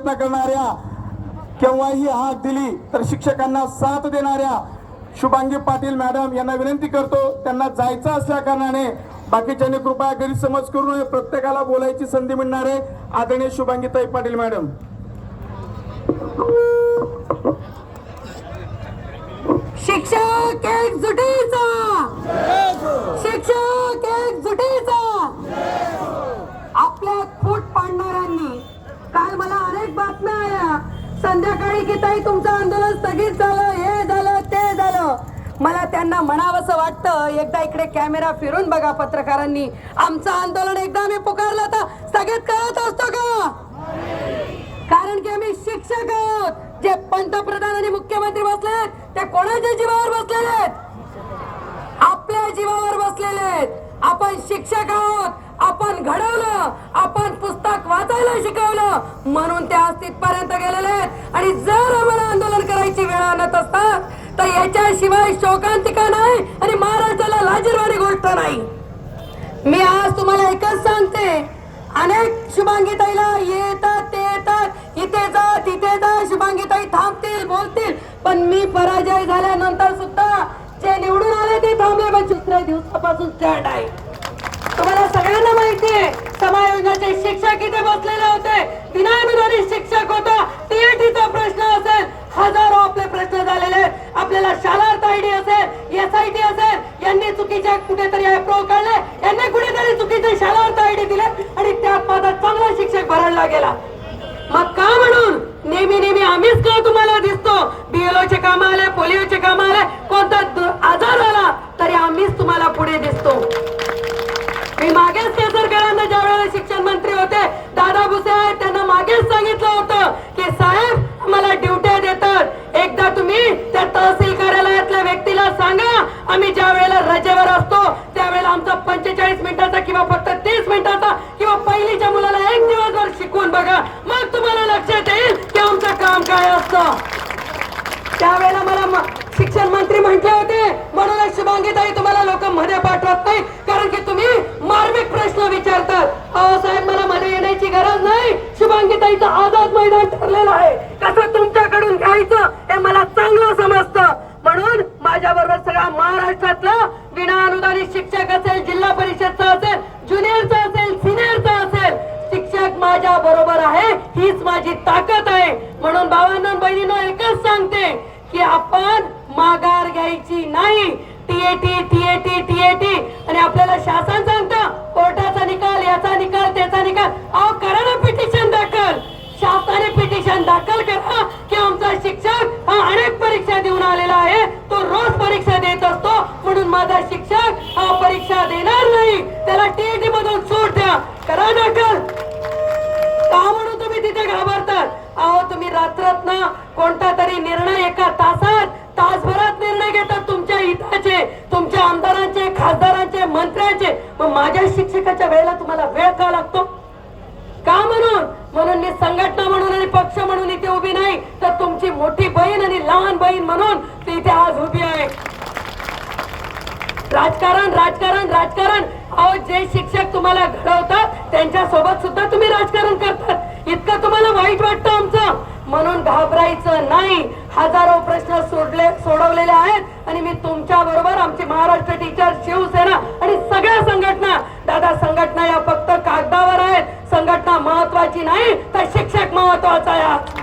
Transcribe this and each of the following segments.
प्रयत्न करणाऱ्या केव्हाही हाक दिली तर शिक्षकांना साथ देणाऱ्या शुभांगी पाटील मॅडम यांना विनंती करतो त्यांना जायचं असल्या कारणाने बाकीच्यांनी कृपया गैरसमज करू नये प्रत्येकाला बोलायची संधी मिळणार आहे. आदरणीय शुभांगीताई पाटील मॅडम. शिक्षक एकजुटीचा! शिक्षक एकजुटीचा! आपल्यात फूट पाडणाऱ्यांनी काल मला अनेक बातम्या आल्या संध्याकाळी की ताई तुमचं आंदोलन स्थगित झालं हे झालं ते झालं. मला त्यांना म्हणावंसं वाटतं एकदा इकडे कॅमेरा फिरून बघा पत्रकारांनी. आमचं आंदोलन एकदा मी पुकारलं तर स्थगित करत असतो का? कारण की आम्ही शिक्षक आहोत. जे पंतप्रधान आणि मुख्यमंत्री बसले आहेत ते कोणाच्या जीवावर बसलेले आहेत? आपल्या जीवावर बसले आहेत. आपण शिक्षक आहोत. आपण घडवलं. आपण पुस्तक वाचायला शिकवलं. म्हणून ते आज पर्यंत गेलेले आहेत. आणि जर आम्हाला आंदोलन करायची वेळ आणत असतात तर याच्याशिवाय शोकांतिका नाही आणि महाराष्ट्राला लाजीरवाणी गोष्ट नाही. मी आज तुम्हाला एकच सांगते. अनेक शुभांगीताईला येतात ते येतात. इथे जा तिथे जा. शुभांगीताई थांबतील बोलतील. पण मी पराजय झाल्यानंतर सुद्धा जे निवडून आले ते थांबले पण दुसऱ्या दिवसापासून स्टार्ट आहे तुम्हाला सगळ्यांना माहिती आहे समायोजनाचे शिक्षक इथे बसलेले होते. विनानुदानी शिक्षक होता. टीएटीचा प्रश्न असेल हजारो आपले प्रश्न झाले. शिक्षण मंत्री म्हटले होते. म्हणूनच शुभांगीताई तुम्हाला लोक मध्ये पाठवत नाही. कारण की तुम्ही मार्मिक प्रश्न विचारतात. अहो साहेब मला मध्ये येण्याची गरज नाही. शुभांगीताईचं आझाद मैदान ठरलेलं आहे. कसं तुमच्याकडून घ्यायचं हे मला चांगलं समजतं. म्हणून माझ्या बरोबर सगळ्या महाराष्ट्रातलं विना अनुदानित शिक्षक असेल जिल्हा परिषदचा असेल ज्युनियरचा असेल सिनियरचा असेल शिक्षक माझ्या बरोबर आहे हीच माझी ताकद आहे. म्हणून बाबांना बहिणीनं एकच सांगते की आपण माघार घ्यायची नाही. TAT TAT TAT. आणि आपल्याला शासन सांगतं कोर्टाचा निकाल याचा निकाल त्याचा निकाल. अहो करा ना पिटिशन दाखल. शासनाने पिटिशन दाखल करा की आमचा शिक्षक हा अनेक परीक्षा देऊन आलेला आहे. तो रोज परीक्षा देत असतो. म्हणून माझा शिक्षक हा परीक्षा देणार नाही. त्याला टी मग माझ्या शिक्षकाच्या वेळेला तुम्हाला वेळ का लागतो? का म्हणून? म्हणून मी संघटना म्हणून आणि पक्ष म्हणून इथे उभी नाही तर तुमची मोठी बहीण आणि लहान बहीण म्हणून ती इथे आज उभी आहे. राजकारण राजकारण राजकारण. अहो जे शिक्षक तुम्हाला घडवतात त्यांच्यासोबत सुद्धा तुम्ही राजकारण करतात. इतकं तुम्हाला वाईट वाटतं आमचं. म्हणून घाबरायचं नाही. हजारो प्रश्न सोडले सोडवलेले आहेत. आणि मी तुमच्या बरोबर आमची महाराष्ट्र टीचर शिवसेना आणि सगळ्या संघटना दादा संघटना या फक्त कागदावर आहेत. संघटना महत्वाची नाही तर शिक्षक महत्त्वाचा आहे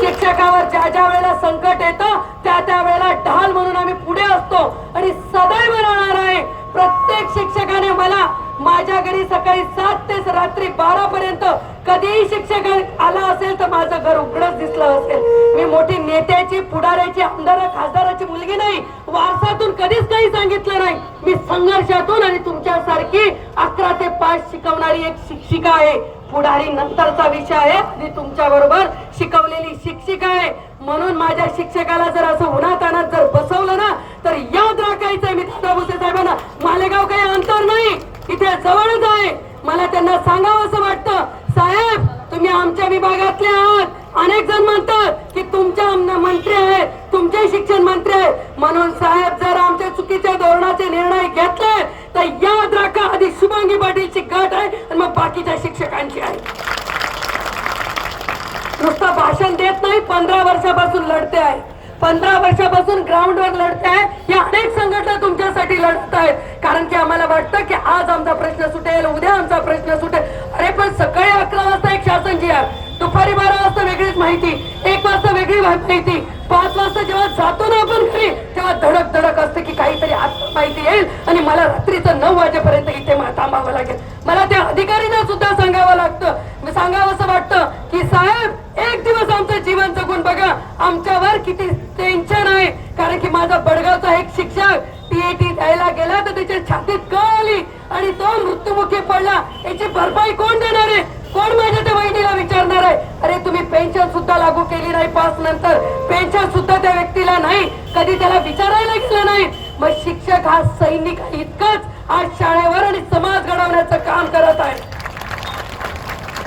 शिक्षकावर ज्या ज्या वेळेला संकट येतं त्या त्या वेळेला ढाल म्हणून आम्ही पुढे असतो. आणि सदैव राहणार आहे. प्रत्येक शिक्षकाने मला माझ्या घरी सकाळी सात ते रात्री बारा पर्यंत कधीही शिक्षक कधीच काही सांगितलं नाही. मी संघर्षातून आणि तुमच्यासारखी अकरा ते पाच शिकवणारी एक शिक्षिका आहे. पुढारी नंतरचा विषय आहे. मी तुमच्या बरोबर शिकवलेली शिक्षिका आहे. म्हणून माझ्या शिक्षकाला जर असं उन्हात आणत जर बसवलं ना तर याद राखायचंय मी दादा भुसे साहेबांना. मालेगाव काही अंतर नाही. इथे जवळच आहे. मला त्यांना सांगावं असं वाटतं. साहेब तुम्ही आमच्या विभागातले आहात. अनेक जण म्हणतात तुमचे अन्न मंत्री आहेत तुमचे शिक्षण मंत्री आहेत म्हणून साहेब जर आमच्या चुकीच्या धोरणाचे निर्णय घेतले तर याद राखा आधी शुभांगी पाटीलची गट आहे आणि मग बाकीच्या शिक्षकांची आहे. नुसतं भाषण देत नाही पंधरा वर्षापासून लढते आहे. पंधरा वर्षापासून ग्राउंडवर लढते आहे. या अनेक संघटना तुमच्यासाठी लढत आहेत. कारण की आम्हाला वाटतं की आज आमचा प्रश्न सुटेल उद्या आमचा प्रश्न सुटेल. अरे पण सकाळी अकरा वाजता एक शासन जी आहे दुपारी बारा वाजता वेगळीच माहिती एक वाजता वेगळी माहिती. पाच वाजता जेव्हा जातो ना आपण घरी तेव्हा धडक धडक असते की काहीतरी आता माहिती येईल आणि मला रात्रीचं नऊ वाजेपर्यंत इथे थांबावं लागेल. मला त्या अधिकारीना सुद्धा सांगावं लागतं. सांगावं असं वाटतं की साहेब एक दिवस आमचं जीवन जगून बघा. आमच्यावर किती टेन्शन आहे. कारण की माझा बडगावचा एक शिक्षक पीएटी द्यायला गेला तर त्याच्या छातीत कळ आली आणि तो मृत्युमुखी पडला. याची भरपाई कोण देणार आहे? कोण माझ्या त्या वहिनीला विचारणार आहे? अरे तुम्ही पेन्शन सुद्धा लागू केली नाही पास नंतर. पेन्शन सुद्धा त्या व्यक्तीला नाही. कधी त्याला विचारायला गेलं नाही. मग शिक्षक हा सैनिक इतकंच. आज शाळेवर आणि समाज घडवण्याचं काम करत आहे.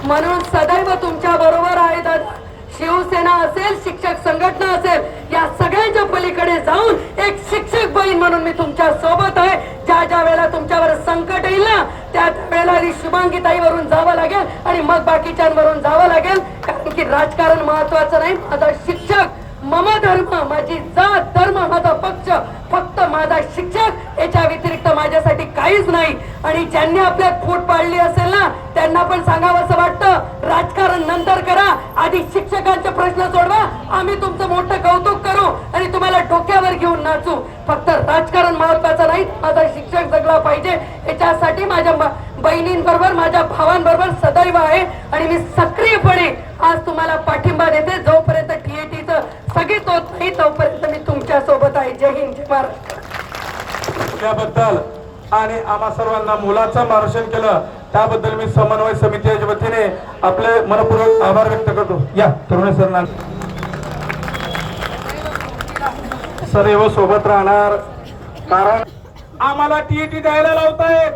म्हणून सदैव तुमच्या बरोबर आहे दादा. शिवसेना असेल शिक्षक संघटना असेल या सगळ्यांच्या पलीकडे जाऊन एक शिक्षक बहीण म्हणून मी तुमच्यासोबत वेळेला जावं लागेल आणि मग बाकीच्यांवरून जावं लागेल. कारण की राजकारण महत्वाचं नाही. माझा शिक्षक मम धर्म माझी जात धर्म माझा पक्ष फक्त माझा शिक्षक याच्या व्यतिरिक्त माझ्यासाठी काहीच नाही. आणि ज्यांनी आपल्यात फूट पाडली असेल ना त्यांना पण सांगावं असं वाटतं. राजकारण नंतर करा. आधी शिक्षकांचे प्रश्न सोडवा. आम्ही तुमचं मोठं कौतुक करू आणि तुम्हाला डोक्यावर घेऊन नाचू. फक्त राजकारण महत्वाचं नाही. माझा शिक्षक जगला पाहिजे. याच्यासाठी माझ्या ब- बहिणींबरोबर माझ्या भावांबरोबर सदैव आहे आणि मी सक्रियपणे आज तुम्हाला पाठिंबा देते. जोपर्यंत टीएटीचं स्थगित होत नाही तोपर्यंत मी तुमच्यासोबत आहे. जय हिंद जय महाराष्ट्र त्याबद्दल आणि आम्हा सर्वांना मुलाचं मार्गदर्शन केलं त्याबद्दल मी समन्वय समितीच्या वतीने आपले मनपूर्वक आभार व्यक्त करतो. या तरुण सरना. सदैव सोबत राहणार कारण आम्हाला टीईटी द्यायला लावतायत.